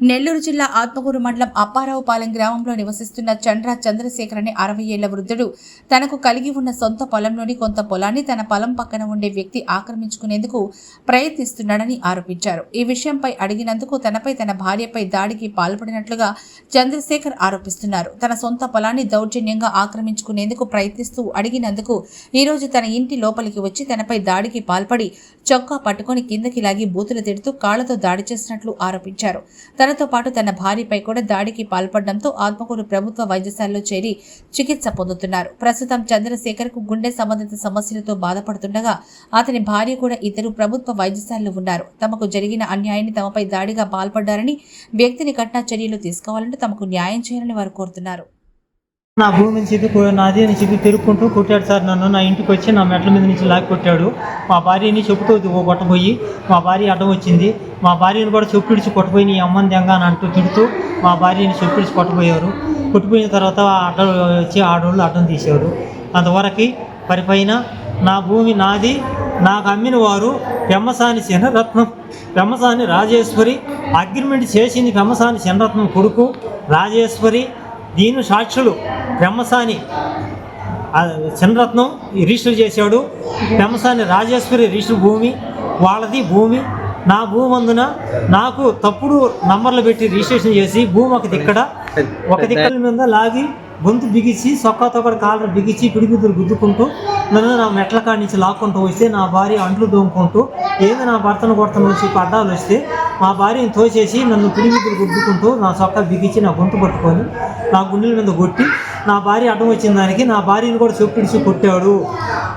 నెల్లూరు జిల్లా ఆత్మకూరు మండలం అప్పారావుపాలెం గ్రామంలో నివసిస్తున్న చంద్ర చంద్రశేఖర్ అనే అరవై ఏళ్ళ వృద్ధుడు. తనకు కలిగి ఉన్న సొంత పొలంలోని కొంత పొలాన్ని తన పొలం పక్కన ఉండే వ్యక్తి ఆక్రమించుకునేందుకు ప్రయత్నిస్తున్నాడని ఆరోపించారు. ఈ విషయంపై అడిగినందుకు తనపై తన భార్యపై దాడికి పాల్పడినట్లుగా చంద్రశేఖర్ ఆరోపిస్తున్నారు. తన సొంత పొలాన్ని దౌర్జన్యంగా ఆక్రమించుకునేందుకు ప్రయత్నిస్తూ అడిగినందుకు ఈ రోజు తన ఇంటి లోపలికి వచ్చి తనపై దాడికి పాల్పడి చొక్కా పట్టుకొని కిందకి లాగి బూతులు తిడుతూ కాళ్ళతో దాడి చేసినట్లు ఆరోపించారు. తనతో పాటు తన భార్యపై కూడా దాడికి పాల్పడడంతో ఆత్మకూరు ప్రభుత్వ వైద్యశాలలో చేరి చికిత్స పొందుతున్నారు. ప్రస్తుతం చంద్రశేఖర్కు గుండె సంబంధిత సమస్యలతో బాధపడుతుండగా అతని భార్య కూడా ఇద్దరు ప్రభుత్వ వైద్యశాలలో ఉన్నారు. తమకు జరిగిన అన్యాయాన్ని తమపై దాడిగా పాల్పడ్డారని వ్యక్తిని కఠిన చర్యలు తీసుకోవాలంటూ తమకు న్యాయం చేయాలని వారు కోరుతున్నారు. నా భూమిని చెప్పి నాది అని చెప్పి తిరుక్కుంటూ కొట్టాడు సార్ నన్ను. నా ఇంటికి వచ్చి నా మెట్ల మీద నుంచి లాగి కొట్టాడు. మా భార్యని చెప్పుతూ ఓ కొట్టబోయి మా భార్య అడ్డం వచ్చింది. మా భార్యను కూడా చెప్పుడిచి కొట్టబోయి నీ అమ్మని దెంగ అని అంటూ తిడుతూ మా భార్యని చెప్పుడిచి కొట్టబోయారు. కొట్టిపోయిన తర్వాత ఆ అడ్డం వచ్చి ఆడవాళ్ళు అడ్డం తీశారు. అంతవరకు పరిపైన నా భూమి నాది నాకు అమ్మిన వారు పెమ్మసాని శనరత్నం. పెమ్మసాని రాజేశ్వరి అగ్రిమెంట్ చేసింది పెమ్మసాని శనరత్నం కొడుకు రాజేశ్వరి. దీని సాక్షులు పెమ్మసాని చిన్నరత్నం రిజిస్టర్ చేశాడు. పెమ్మసాని రాజేశ్వరి రిజిస్టర్ భూమి వాళ్ళది భూమి. నా భూమి అందున నాకు తప్పుడు నంబర్లు పెట్టి రిజిస్ట్రేషన్ చేసి భూమి ఒక దిక్కడ ఒక దిక్కల మీద లాగి గొంతు బిగించి సొక్కా ఒకటి కాళ్ళు బిగించి పిడిగుద్దులు గుద్దుకుంటూ నన్ను నా మెట్ల కాడి నుంచి లాక్కుంటూ వస్తే నా భార్య అంట్లు దోముకుంటూ ఏదో నా భర్తను కొడతను వచ్చి పడ్డాలు వస్తే మా భార్యను తోచేసి నన్ను పిడిగుద్దులు గుద్దుకుంటూ నా సొక్క బిగించి నా గొంతు పట్టుకొని నా గుండెల మీద కొట్టి నా భార్య అడ్డం వచ్చిన దానికి నా భార్యను కూడా చెప్పిడిచి కొట్టాడు.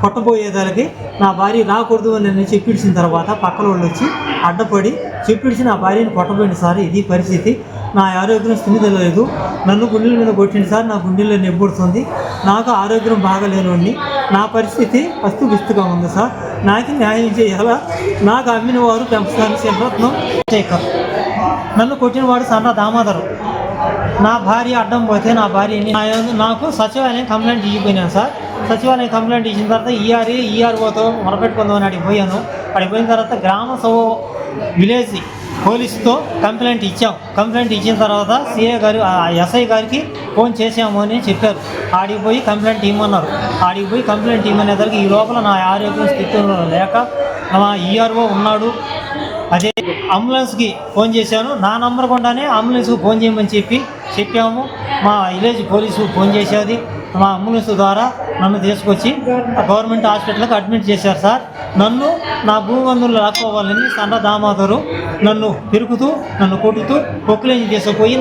కొట్టబోయేదానికి నా భార్య రాకూడదు అని నేను చెప్పిడిచిన తర్వాత పక్కన వాళ్ళు వచ్చి అడ్డపడి చెప్పిడిచి నా భార్యను కొట్టబోయింది సార్ ఇది పరిస్థితి. నా ఆరోగ్యం స్థిమిత లేదు. నన్ను గుండెల మీద కొట్టింది సార్. నా గుండెల్లో నెబ్బుడుతుంది నాకు ఆరోగ్యం బాగలేనండి నా పరిస్థితి వస్తు బిస్తుగా ఉంది సార్. నాకు న్యాయం చేయాలా? నాకు అమ్మిన వారు పెంచుతాను శరత్నం శేఖర్ నన్ను కొట్టినవాడు సన్న దామోదరం. నా భార్య అడ్డం పోతే నా భార్యని నాకు సచివాలయం కంప్లైంట్ ఇచ్చిపోయినాను సార్. సచివాలయం కంప్లైంట్ ఇచ్చిన తర్వాత ఈఆర్ఏ ఈఆర్ఓతో మొరపెట్టుకుందామని అడిగి పోయాను. అడిగి పోయిన తర్వాత గ్రామ సభ విలేజ్ పోలీసుతో కంప్లైంట్ ఇచ్చాం. కంప్లైంట్ ఇచ్చిన తర్వాత సిఏ గారు ఆ ఎస్ఐ గారికి ఫోన్ చేసాము అని చెప్పారు. ఆడికి పోయి కంప్లైంట్ ఇవ్వమన్నారు ఆడికి పోయి కంప్లైంట్ ఇవ్వమనేసరికి ఈ లోపల నా ఆరోగ్యం స్థితిలో లేక మా ఈఆర్ఓ ఉన్నాడు. అదే అంబులెన్స్కి ఫోన్ చేశాను. నా నంబర్ కొండానే అంబులెన్స్కి ఫోన్ చేయమని చెప్పి చెప్పాము. మా విలేజ్ పోలీసు ఫోన్ చేసేది మా అంబులెన్స్ ద్వారా నన్ను తీసుకొచ్చి గవర్నమెంట్ హాస్పిటల్కి అడ్మిట్ చేశారు సార్. నన్ను నా భూబంధువులు రాకపోవాలని సన్న దామాదరు నన్ను పెరుగుతూ నన్ను కొట్టుతూ పొక్కులేని తీసుకుపోయి